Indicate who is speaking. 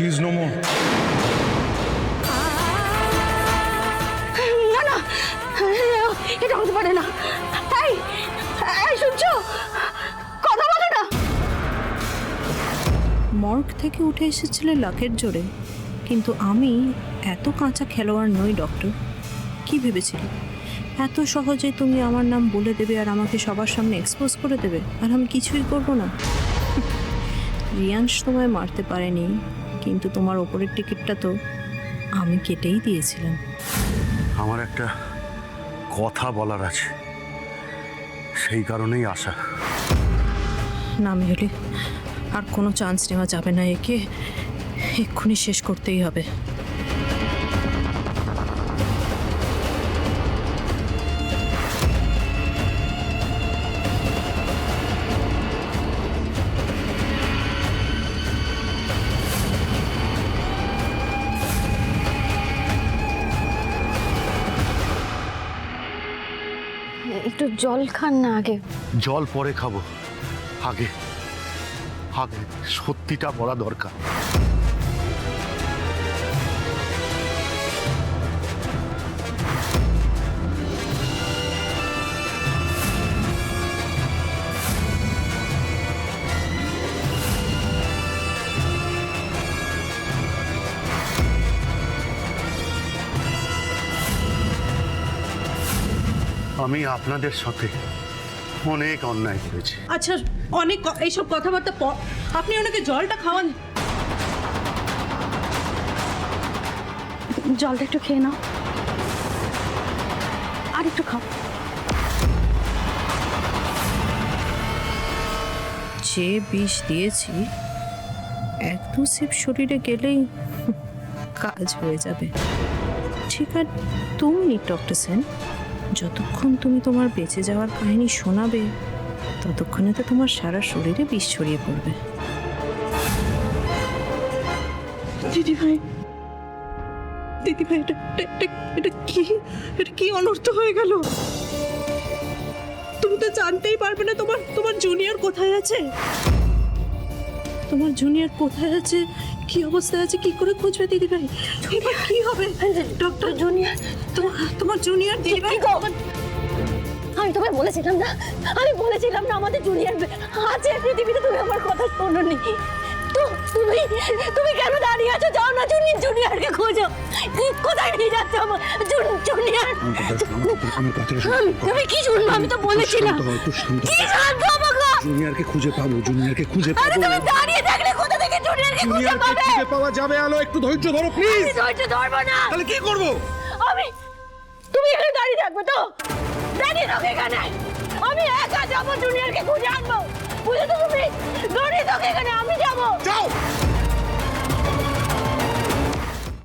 Speaker 1: Please no more
Speaker 2: না না এটা হতে পারে না। এই এই শুনছো কথা বলো না।
Speaker 3: মর্গ থেকে উঠে এসেছিলে লাকের জোরে কিন্তু আমি এত কাঁচা খেলোয়াড় নই ডক্টর। কি ভেবেছিলে? এত সহজে তুমি আমার নাম বলে দেবে আর আমাকে সবার সামনে এক্সপোজ করে দেবে আর আমি কিছুই করব না। রিয়াংশ তোমায় মারতে পারেনি। কিন্তু তোমার ওপরের টিকিটটা তো আমি কেটেই দিয়েছিলাম।
Speaker 4: আমার একটা কথা বলার আছে। সেই কারণেই আসা
Speaker 3: না মেহলি আর কোনো চান্স নেওয়া যাবে না। একে এক্ষুনি শেষ করতেই হবে।
Speaker 2: একটু জল খান না আগে।
Speaker 4: জল পরে খাব। আগে। আগে সত্যিটা বলা দরকার। আমি আপনাদের সাথে অনেক অন্যায় করেছি।
Speaker 5: আচ্ছা অনেক ক- এইসব কথাবার্তা পর আপনি ওনাকে জলটা খাওয়ান।
Speaker 2: জলটা একটু খেয়ে নাও। আর একটু খাও।
Speaker 3: যে বিষ দিয়েছি এক দু সিপ শরীরে গেলেই কাজ হয়ে যাবে। ঠিক আছে তুমি ডক্টর সেন। যতক্ষণ তুমি তোমার বেঁচে যাওয়ার কাহিনী শোনাবে, ততক্ষণে তো তোমার সারা শরীরে বিষ ছড়িয়ে পড়বে।
Speaker 5: দিদি ভাই দিদি ভাই, এটা, এটা- কি? এটা কি অনর্থ হয়ে গেল? তুমি তো জানতেই পারবে না তোমার তোমার জুনিয়র কোথায় আছে? তোমার জুনিয়র কোথায় আছে? কি অবস্থায় আছে? কি করে খুঁজবে দিদি ভাই এবার কি হবে? Doctor
Speaker 2: junior.
Speaker 5: তোমার তোমার জুনিয়র দিদি ভাই
Speaker 2: আমি তোমায় বলেছিলাম না? আমি বলেছিলাম না আমাদের জুনিয়র আছে পৃথিবীতে তুমি আমার কথা শোনোনি। তো তুমি তুমি কেন দাঁড়িয়ে আছো? যাও না জুনিয়র জুনিয়রকে খোঁজো। কোথায় নিয়ে যাচ্ছ আমার জুন- জুনিয়র? আমি- তুমি কি শুনব? আমি তো বলেছিলাম। কি জানব আমাকে
Speaker 4: জুনিয়রকে খুঁজে পাবো জুনিয়রকে খুঁজে
Speaker 2: আরে তুমি দাঁড়িয়ে কোথা থেকে জুনিয়রকে খুঁজে পাবে
Speaker 4: পাওয়া যাবে আলো একটু ধৈর্য ধরো প্লিজ
Speaker 2: ধৈর্য ধরবো না।
Speaker 4: তাহলে কি করব?
Speaker 2: আমি তুমি এখানে দাঁড়িয়ে থাকবে তো। দাঁড়িয়ে থাকো এখানে। আমি একা যাব জুনিয়রকে খুঁজে আনব।